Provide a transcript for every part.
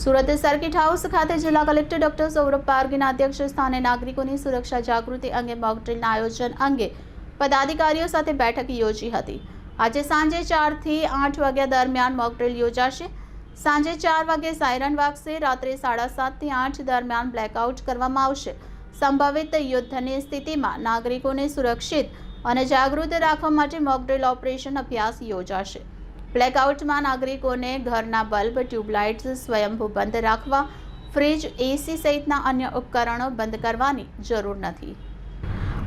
Surat circuit house ખાતે જિલ્લા collector doctor Saurabh પારગીના અધ્યક્ષ સ્થાને નાગરિકોની સુરક્ષા જાગૃતિ અંગે મોકડ્રીલના આયોજન અંગે પદાધિકારીઓ સાથે બેઠક યોજી હતી. આજે સાંજે ચારથી આઠ વાગ્યા દરમિયાન મોકડ્રીલ યોજાશે. સાંજે ચાર વાગે સાયરન વાગશે. રાત્રે સાડા સાતથી આઠ દરમિયાન બ્લેકઆઉટ કરવામાં આવશે. સંભવિત યુદ્ધની સ્થિતિમાં નાગરિકોને સુરક્ષિત અને જાગૃત રાખવા માટે મોકડ્રીલ ઓપરેશન અભ્યાસ યોજાશે. બ્લેકઆઉટમાં નાગરિકોને ઘરના બલ્બ, ટ્યુબલાઇટ્સ સ્વયંભૂ બંધ રાખવા, ફ્રિજ એસી સહિતના અન્ય ઉપકરણો બંધ કરવાની જરૂર નથી.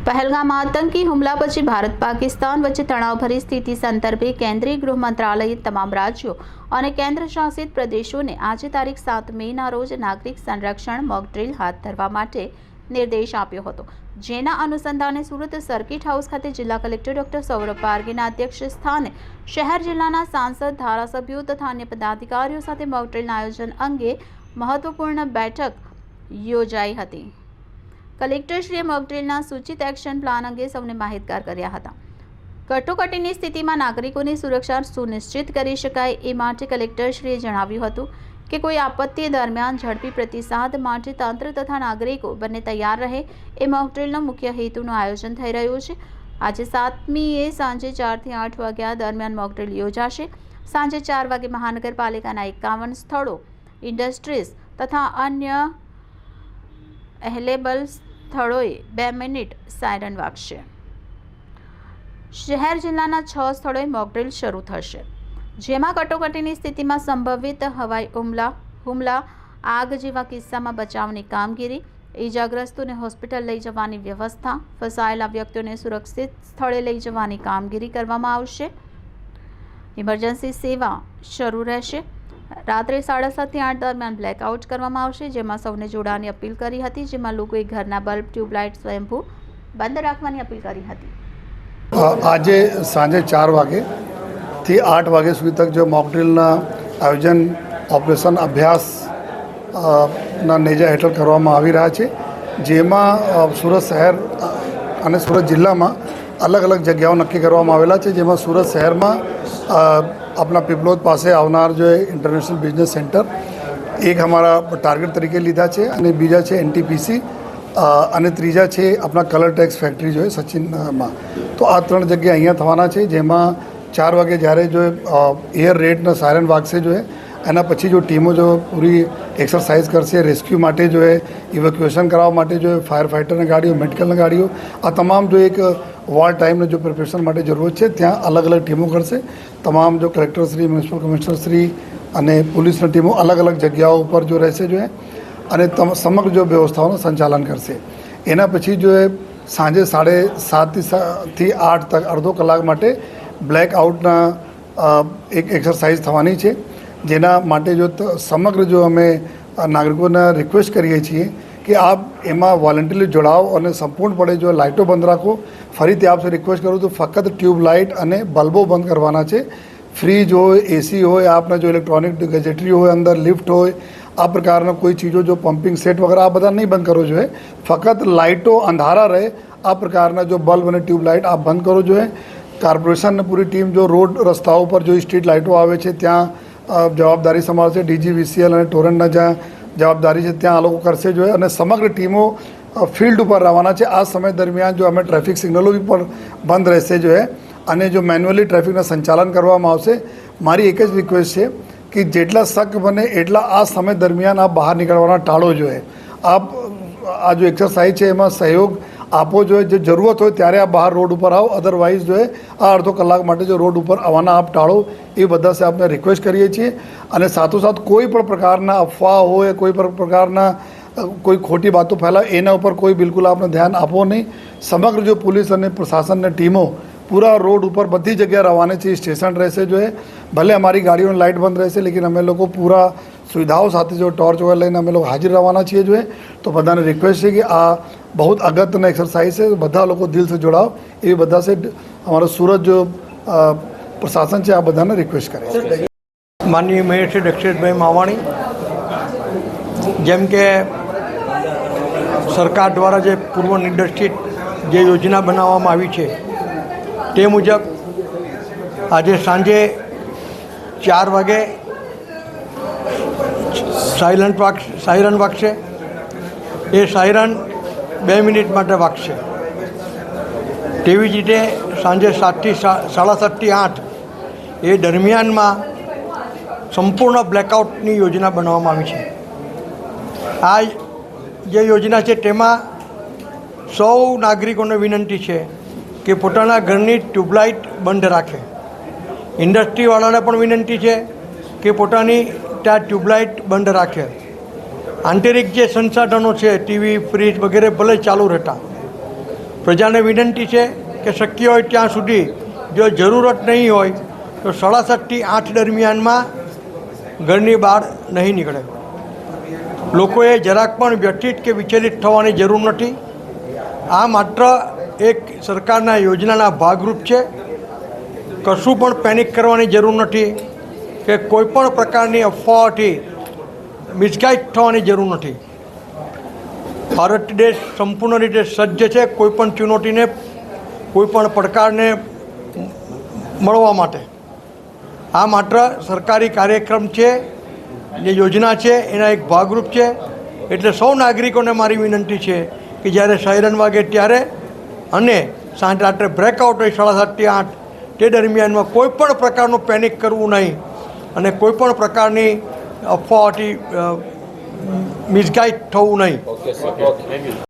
પહેલગામમાં આતંકી હુમલા પછી ભારત, પાકિસ્તાન વચ્ચે તણાવભરી સ્થિતિ સંદર્ભે કેન્દ્રીય ગૃહ મંત્રાલયે તમામ રાજ્યો અને કેન્દ્ર શાસિત પ્રદેશોને આજે તારીખ સાત મેના રોજ નાગરિક સંરક્ષણ મોક ડ્રીલ હાથ ધરવા માટે નિર્દેશ આપ્યો હતો. જેના અનુસંધાને સુરત સર્કિટ હાઉસ ખાતે જિલ્લા કલેક્ટર ડોક્ટર સૌરભ પારગીના અધ્યક્ષ સ્થાને શહેર જિલ્લાના સાંસદ, ધારાસભ્યો તથા અન્ય પદાધિકારીઓ સાથે મોકડ્રીલના આયોજન અંગે મહત્વપૂર્ણ બેઠક યોજાઈ હતી. કલેક્ટરશ્રીએ મોકડ્રીલના સૂચિત એક્શન પ્લાન અંગે સૌને માહિતગાર કર્યા હતા. કટોકટીની સ્થિતિમાં નાગરિકોની સુરક્ષા સુનિશ્ચિત કરી શકાય એ માટે કલેક્ટરશ્રીએ જણાવ્યું હતું કે કોઈ આપત્તિ દરમિયાન ઝડપી પ્રતિસાદ માટે તંત્ર તથા નાગરિકો બંને તૈયાર રહે એ મોકડ્રીલનો મુખ્ય હેતુનું આયોજન થઈ રહ્યું છે. આજે સાતમીએ સાંજે ચારથી આઠ વાગ્યા દરમિયાન મોકડ્રીલ યોજાશે. સાંજે ચાર વાગે મહાનગરપાલિકાના એકાવન સ્થળો, ઇન્ડસ્ટ્રીઝ તથા અન્ય એહલેબલ સ્થળોએ બે મિનિટ સાયરન વાગશે. શહેર જિલ્લાના છ સ્થળોએ મોકડ્રીલ શરૂ થશે. જેમાં કટોકટીની સ્થિતિમાં સંભવિત હવાઈ હુમલા હુમલા, આગ જેવા કિસ્સામાં બચાવની કામગીરી, ઈજાગ્રસ્તોને હોસ્પિટલ લઈ જવાની વ્યવસ્થા, ફસાયેલા વ્યક્તિઓને સુરક્ષિત સ્થળે લઈ જવાની કામગીરી કરવામાં આવશે. ઇમરજન્સી સેવા શરૂ રહેશે. રાત્રે સાડા સાતથી આઠ દરમિયાન બ્લેકઆઉટ કરવામાં આવશે, જેમાં સૌને જોડાવાની અપીલ કરી હતી, જેમાં લોકોએ ઘરના બલ્બ, ટ્યુબલાઇટ, સ્વયંભૂ બંધ રાખવાની અપીલ કરી હતી. આજે સાંજે ચાર વાગેથી આઠ વાગે સુધી તક જો મોકડ્રીલના આયોજન ઓપરેશન અભ્યાસ ના નેજા હેઠળ કરવામાં આવી રહ્યા છે. જેમાં સુરત શહેર અને સુરત જિલ્લામાં અલગ અલગ જગ્યાઓ નક્કી કરવામાં આવેલા છે. જેમાં સુરત શહેરમાં આપણા પીપલોદ પાસે આવનાર જે ઇન્ટરનેશનલ બિઝનેસ સેન્ટર એક અમારા ટાર્ગેટ તરીકે લીધા છે અને બીજા છે એનટીપીસી અને ત્રીજા છે આપણા કલર ટેક્સ ફેક્ટરી જોઈએ સચિનમાં. તો આ ત્રણ જગ્યા અહીંયા થવાના છે. જેમાં ચાર વાગે જ્યારે જો એર રેડના સાયરન વાગશે જો એના પછી જો ટીમો જો પૂરી એક્સરસાઇઝ કરશે રેસ્ક્યુ માટે જો એ ઇવેક્યુએશન કરાવવા માટે જો ફાયર ફાઇટરની ગાડીઓ મેડિકલની ગાડીઓ, આ તમામ જો એક વોર ટાઈમને જો પ્રિપરેશન માટે જરૂરત છે, ત્યાં અલગ અલગ ટીમો કરશે. તમામ જો કલેક્ટરશ્રી મ્યુનિસિપલ કમિશનરશ્રી અને પોલીસની ટીમો અલગ અલગ જગ્યાઓ ઉપર જો રહેશે જો અને તમ, સમગ્ર જો વ્યવસ્થાઓનું સંચાલન કરશે. એના પછી જો એ સાંજે સાડે સાતથી સાતથી આઠ તક અડધો કલાક માટે બ્લેક આઉટના એક એક્સરસાઇઝ થવાની છે, જેના માટે જો સમગ્ર જો અમે નાગરિકોને રિક્વેસ્ટ કરીએ છીએ કે આપ એમાં વોલન્ટરી જોડાઓ અને સંપૂર્ણપણે જો લાઇટો બંધ રાખો, ફરીથી આપસે રિક્વેસ્ટ કરું તો ફક્ત ટ્યુબ લાઇટ અને બલ્બો બંધ કરવાના છે. ફ્રીજ હોય એસી હોય, આપના જો ઇલેક્ટ્રોનિક ગેજેટરી હોય, અંદર લિફ્ટ હોય, આ પ્રકારના કોઈ ચીજો જો પમ્પિંગ સેટ વગેરે, આ બધા નહીં બંધ કરવો જોઈએ. ફક્ત લાઇટો અંધારા રહે, આ પ્રકારના જો બલ્બ અને ટ્યુબ લાઇટ આ બંધ કરવો જોઈએ. કોર્પોરેશનની પૂરી ટીમ જો રોડ રસ્તાઓ પર જો સ્ટ્રીટ લાઇટો આવે છે, ત્યાં જવાબદારી સંભાળશે ડીજીવીસીએલ અને ટોરન્ટના જ્યાં જવાબદારી છે, ત્યાં આ લોકો કરશે જોઈએ અને સમગ્ર ટીમો ફિલ્ડ ઉપર રહેવાના છે. આ સમય દરમિયાન જો અમે ટ્રાફિક સિગ્નલો પણ બંધ રહેશે જોઈએ અને જો મેન્યુઅલી ટ્રાફિકના સંચાલન કરવામાં આવશે, મારી એક જ રિક્વેસ્ટ છે કે જેટલા શક બને એટલા આ સમય દરમિયાન આ બહાર નીકળવાના ટાળો જોઈએ આ આ જો એક્સરસાઇઝ છે, એમાં સહયોગ આપવો જોઈએ, જે જરૂરત હોય ત્યારે આ બહાર રોડ ઉપર આવો. અધરવાઇઝ જોઈએ આ અડધો કલાક માટે જો રોડ ઉપર આવવાના આપ ટાળો, એ બધા સે આપણે રિક્વેસ્ટ કરીએ છીએ. અને સાથોસાથ કોઈ પણ પ્રકારના અફવા હોય, કોઈ પણ પ્રકારના કોઈ ખોટી વાતો ફેલાવે એના ઉપર કોઈ બિલકુલ આપણે ધ્યાન આપવો નહીં. સમગ્ર જો પોલીસ અને પ્રશાસનની ટીમો પૂરા રોડ ઉપર બધી જગ્યાએ રવાના છે, સ્ટેશન રહેશે જોઈએ ભલે અમારી ગાડીઓની લાઇટ બંધ રહેશે, લેકિન અમે લોકો પૂરા સુવિધાઓ સાથે જો ટોર્ચ વગેરે લઈને અમે લોકો હાજર રહેવાના છીએ જોઈએ તો બધાને રિક્વેસ્ટ છે કે આ બહુ અગત્યના એક્સરસાઇઝ છે બધા લોકો દિલથી જોડાઓ એ બધા છે અમારો સુરત જો પ્રશાસન છે આ બધાને રિક્વેસ્ટ કરે છે માનનીય મેયર શ્રી દક્ષેશભાઈ માવાણી જેમ કે સરકાર દ્વારા જે પૂર્વ નિર્દેશિત જે યોજના બનાવવામાં આવી છે તે મુજબ આજે સાંજે ચાર વાગે સાયલન્ટ વાગ સાયરન વાગશે એ સાયરન બે મિનિટ માટે વાગશે. તેવી જ રીતે સાંજે સાતથી સાડા સાતથી આઠ એ દરમિયાનમાં સંપૂર્ણ બ્લેકઆઉટની યોજના બનાવવામાં આવી છે. આ જે યોજના છે તેમાં સૌ નાગરિકોને વિનંતી છે કે પોતાના ઘરની ટ્યુબલાઇટ બંધ રાખે. ઇન્ડસ્ટ્રીવાળાને પણ વિનંતી છે કે પોતાની ત્યાં ટ્યુબલાઇટ બંધ રાખે. આંતરિક જે સંસાધનો છે, ટીવી, ફ્રીજ વગેરે ભલે ચાલુ રહેતા. પ્રજાને વિનંતી છે કે શક્ય હોય ત્યાં સુધી જો જરૂરત નહીં હોય, તો સાડા સાતથી આઠ દરમિયાનમાં ઘરની બહાર નહીં નીકળે. લોકોએ જરાક પણ વ્યથિત કે વિચલિત થવાની જરૂર નથી. આ માત્ર એક સરકારના યોજનાના ભાગરૂપ છે. કશું પણ પેનિક કરવાની જરૂર નથી કે કોઈ પણ પ્રકારની અફવાઓથી મિસગાઈડ થવાની જરૂર નથી. ભારત દેશ સંપૂર્ણ રીતે સજ્જ છે કોઈ પણ ચુનૌતીને કોઈ પણ પડકારને મળવા માટે. આ માત્ર સરકારી કાર્યક્રમ છે, જે યોજના છે, એના એક ભાગરૂપ છે. એટલે સૌ નાગરિકોને મારી વિનંતી છે કે જ્યારે સાયરન વાગે ત્યારે અને સાંજ રાત્રે બ્રેકઆઉટ હોય સાડા સાતથી આઠ, તે દરમિયાનમાં કોઈ પણ પ્રકારનું પેનિક કરવું નહીં. અને કોઈ પણ પ્રકારની અફવાઓથી મિસગાઈડ થવું નહીં.